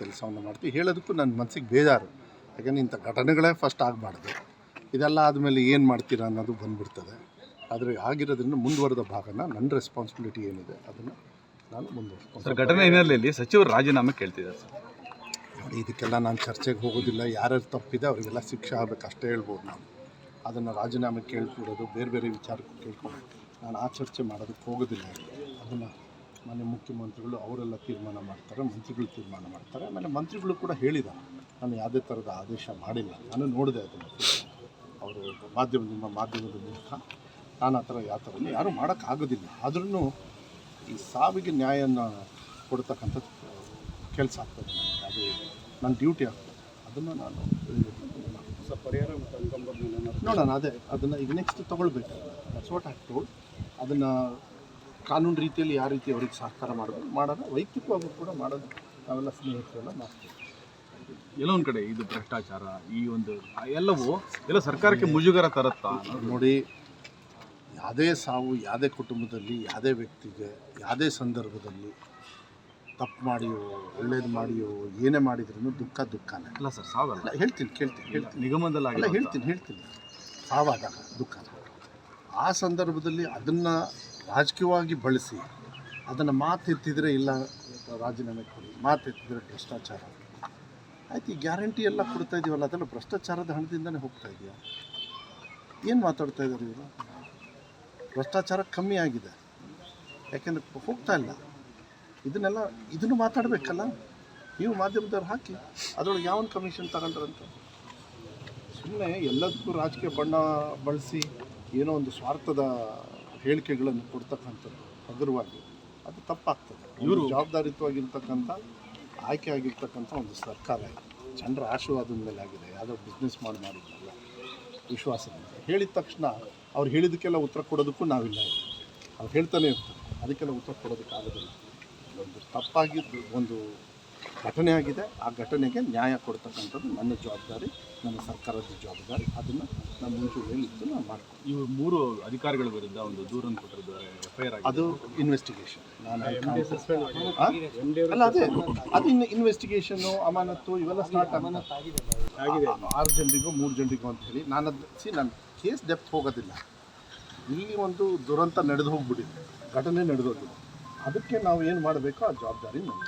ಕೆಲಸವನ್ನು ಮಾಡ್ತೀವಿ. ಹೇಳೋದಕ್ಕೂ ನನ್ನ ಮನಸ್ಸಿಗೆ ಬೇಜಾರು. ಯಾಕಂದರೆ ಇಂಥ ಘಟನೆಗಳೇ ಫಸ್ಟ್ ಆಗಬಾರ್ದು. ಇದೆಲ್ಲ ಆದಮೇಲೆ ಏನು ಮಾಡ್ತೀರಾ ಅನ್ನೋದು ಬಂದುಬಿಡ್ತದೆ. ಆದರೆ ಆಗಿರೋದ್ರಿಂದ ಮುಂದುವರೆದ ಭಾಗನ ನನ್ನ ರೆಸ್ಪಾನ್ಸಿಬಿಲಿಟಿ ಏನಿದೆ ಅದನ್ನು ನಾನು ಸರ್ ಮುಂದುವರ್ಸ್ಕೊಂಡು ಘಟನೆ ಹಿನ್ನೆಲೆಯಲ್ಲಿ ಸಚಿವರು ರಾಜೀನಾಮೆ ಕೇಳ್ತಿದ್ದಾರೆ ಸರ್. ನೋಡಿ ಇದಕ್ಕೆಲ್ಲ ನಾನು ಚರ್ಚೆಗೆ ಹೋಗೋದಿಲ್ಲ. ಯಾರ್ಯಾರು ತಪ್ಪಿದೆ ಅವರಿಗೆಲ್ಲ ಶಿಕ್ಷೆ ಆಗಬೇಕು ಅಷ್ಟೇ ಹೇಳ್ಬೋದು ನಾನು ಅದನ್ನು ರಾಜೀನಾಮೆ ಕೇಳ್ಬಿಡೋದು ಬೇರೆ ಬೇರೆ ವಿಚಾರಕ್ಕೆ ಕೇಳ್ಕೊಂಡು ನಾನು ಆ ಚರ್ಚೆ ಮಾಡೋದಕ್ಕೆ ಹೋಗೋದಿಲ್ಲ. ಅದನ್ನು ಮನೆ ಮುಖ್ಯಮಂತ್ರಿಗಳು ಅವರೆಲ್ಲ ತೀರ್ಮಾನ ಮಾಡ್ತಾರೆ ಮಂತ್ರಿಗಳು ತೀರ್ಮಾನ ಮಾಡ್ತಾರೆ. ಆಮೇಲೆ ಮಂತ್ರಿಗಳು ಕೂಡ ಹೇಳಿದ್ದಾರೆ ನಾನು ಯಾವುದೇ ಥರದ ಆದೇಶ ಮಾಡಿಲ್ಲ. ನಾನು ನೋಡಿದೆ ಅದನ್ನು. ಅವರು ಮಾಧ್ಯಮ ನಿಮ್ಮ ಮಾಧ್ಯಮದ ಮೂಲಕ ನಾನು ಆ ಥರ ಯಾವ ಥರ ಯಾರೂ ಮಾಡೋಕ್ಕಾಗೋದಿಲ್ಲ. ಆದ್ರೂ ಈ ಸಾವಿಗೆ ನ್ಯಾಯನ ಕೊಡ್ತಕ್ಕಂಥದ್ದು ಕೆಲಸ ಆಗ್ತದೆ ನನಗೆ. ಅದು ನನ್ನ ಡ್ಯೂಟಿ ಆಗ್ತದೆ. ಅದನ್ನು ನಾನು ಪರಿಹಾರ ನೋಡೋಣ ಅದೇ ಅದನ್ನು ಈಗ ನೆಕ್ಸ್ಟ್ ತೊಗೊಳ್ಬೇಕು. ವಾಟ್ ಹ್ಯಾವ್ ಅದನ್ನು ಕಾನೂನು ರೀತಿಯಲ್ಲಿ ಯಾವ ರೀತಿ ಅವ್ರಿಗೆ ಸಹಕಾರ ಮಾಡೋದು ಮಾಡೋದು? ವೈಯಕ್ತಿಕವಾಗಿ ಕೂಡ ಮಾಡೋದು. ನಾವೆಲ್ಲ ಸ್ನೇಹಿತರೆಲ್ಲ ಮಾಡ್ತೀವಿ. ಎಲ್ಲೊಂದು ಕಡೆ ಇದು ಭ್ರಷ್ಟಾಚಾರ ಈ ಒಂದು ಎಲ್ಲವೂ ಎಲ್ಲ ಸರ್ಕಾರಕ್ಕೆ ಮುಜುಗರ ತರುತ್ತಾ? ನೋಡಿ ಯಾವುದೇ ಸಾವು ಯಾವುದೇ ಕುಟುಂಬದಲ್ಲಿ ಯಾವುದೇ ವ್ಯಕ್ತಿಗೆ ಯಾವುದೇ ಸಂದರ್ಭದಲ್ಲಿ ತಪ್ಪು ಮಾಡಿಯೋ ಒಳ್ಳೇದು ಮಾಡಿಯೋ ಏನೇ ಮಾಡಿದ್ರು ದುಃಖ ದುಃಖನೇ. ಇಲ್ಲ ಸರ್ ಸಾವಲ್ಲ. ಹೇಳ್ತೀನಿ ಕೇಳ್ತೀನಿ ಹೇಳ್ತೀನಿ. ನಿಗಮದಲ್ಲಾಗಲ್ಲ ಹೇಳ್ತೀನಿ ಹೇಳ್ತೀನಿ. ಸಾವಾದಾಗ ದುಃಖ. ಆ ಸಂದರ್ಭದಲ್ಲಿ ಅದನ್ನು ರಾಜಕೀಯವಾಗಿ ಬಳಸಿ ಅದನ್ನು ಮಾತೆತ್ತಿದರೆ ಇಲ್ಲ ರಾಜೀನಾಮೆ ಕೊಡಿ. ಮಾತೆತ್ತಿದರೆ ಭ್ರಷ್ಟಾಚಾರ. ಆಯ್ತು, ಈ ಗ್ಯಾರಂಟಿ ಎಲ್ಲ ಕೊಡ್ತಾ ಇದೀವಲ್ಲ, ಅದೆಲ್ಲ ಭ್ರಷ್ಟಾಚಾರದ ಹಣದಿಂದನೇ ಹೋಗ್ತಾ ಇದೆಯಾ? ಏನು ಮಾತಾಡ್ತಾ ಇದ್ದಾರೆ ಇವರು? ಭ್ರಷ್ಟಾಚಾರ ಕಮ್ಮಿ ಆಗಿದೆ. ಯಾಕೆಂದ್ರೆ ಹೋಗ್ತಾ ಇಲ್ಲ. ಇದನ್ನೆಲ್ಲ, ಇದನ್ನು ಮಾತಾಡಬೇಕಲ್ಲ? ನೀವು ಮಾಧ್ಯಮದವ್ರು ಹಾಕಿ, ಅದರೊಳಗೆ ಯಾವ ಕಮಿಷನ್ ತಗೊಂಡ್ರಂತ? ಸುಮ್ಮನೆ ಎಲ್ಲದಕ್ಕೂ ರಾಜಕೀಯ ಬಣ್ಣ ಬಳಸಿ ಏನೋ ಒಂದು ಸ್ವಾರ್ಥದ ಹೇಳಿಕೆಗಳನ್ನು ಕೊಡ್ತಕ್ಕಂಥದ್ದು ಹಗುರವಾಗಿ ಅದು ತಪ್ಪಾಗ್ತದೆ. ಇವರು ಜವಾಬ್ದಾರಿತ್ವಾಗಿರ್ತಕ್ಕಂಥ ಆಯ್ಕೆ ಆಗಿರ್ತಕ್ಕಂಥ ಒಂದು ಸರ್ಕಾರ ಜನರ ಆಶೀರ್ವಾದದ ಮೇಲೆ ಆಗಿದೆ. ಯಾವುದೋ ಬಿಸ್ನೆಸ್ ಮಾಡಿ ಮಾಡಿದ್ದಲ್ಲ ವಿಶ್ವಾಸದಿಂದ. ಹೇಳಿದ ತಕ್ಷಣ ಅವ್ರು ಹೇಳಿದ್ದಕ್ಕೆಲ್ಲ ಉತ್ತರ ಕೊಡೋದಕ್ಕೂ ನಾವಿಲ್ಲ ಅವ್ರು ಹೇಳ್ತಾನೆ ಇರ್ತಾರೆ. ಅದಕ್ಕೆಲ್ಲ ಉತ್ತರ ಕೊಡೋದಕ್ಕಾಗೋದಿಲ್ಲ. ಒಂದು ತಪ್ಪಾಗಿದ್ದು ಒಂದು ಘಟನೆ ಆಗಿದೆ. ಆ ಘಟನೆಗೆ ನ್ಯಾಯ ಕೊಡ್ತಕ್ಕಂಥದ್ದು ನನ್ನ ಜವಾಬ್ದಾರಿ ನನ್ನ ಸರ್ಕಾರದ ಜವಾಬ್ದಾರಿ. ಅದನ್ನು ನಾನು ಮುಂಚೂಣಿಯಲ್ಲಿದ್ದು ನಾನು ಮಾಡ್ತೀನಿ. ಇವು ಮೂರು ಅಧಿಕಾರಿಗಳ ವಿರುದ್ಧ ಒಂದು ದೂರನ್ನು ಕೊಟ್ಟಿದ್ದಾರೆ ಎಫ್ ಐ ಆರ್ ಅದು ಇನ್ವೆಸ್ಟಿಗೇಷನ್ ನಾನು? ಅಲ್ಲ ಅದೇ ಅದು ಇನ್ನು ಇನ್ವೆಸ್ಟಿಗೇಷನ್ನು ಅಮಾನತ್ತು ಇವೆಲ್ಲ ಸ್ಟಾರ್ಟ್ ಆಗಿದೆ ಆರು ಜನರಿಗೂ ಮೂರು ಜನರಿಗೂ ಅಂತ ಹೇಳಿ ನಾನು ಅದು ಸಿ ನಾನು ಕೇಸ್ ಡೆಪ್ತ್ ಹೋಗೋದಿಲ್ಲ. ಇಲ್ಲಿ ಒಂದು ದುರಂತ ನಡೆದು ಹೋಗ್ಬಿಟ್ಟಿದೆ. ಘಟನೆ ನಡೆದೋಗಿದೆ. ಅದಕ್ಕೆ ನಾವು ಏನು ಮಾಡಬೇಕೋ ಆ ಜವಾಬ್ದಾರಿ ನಮ್ಮ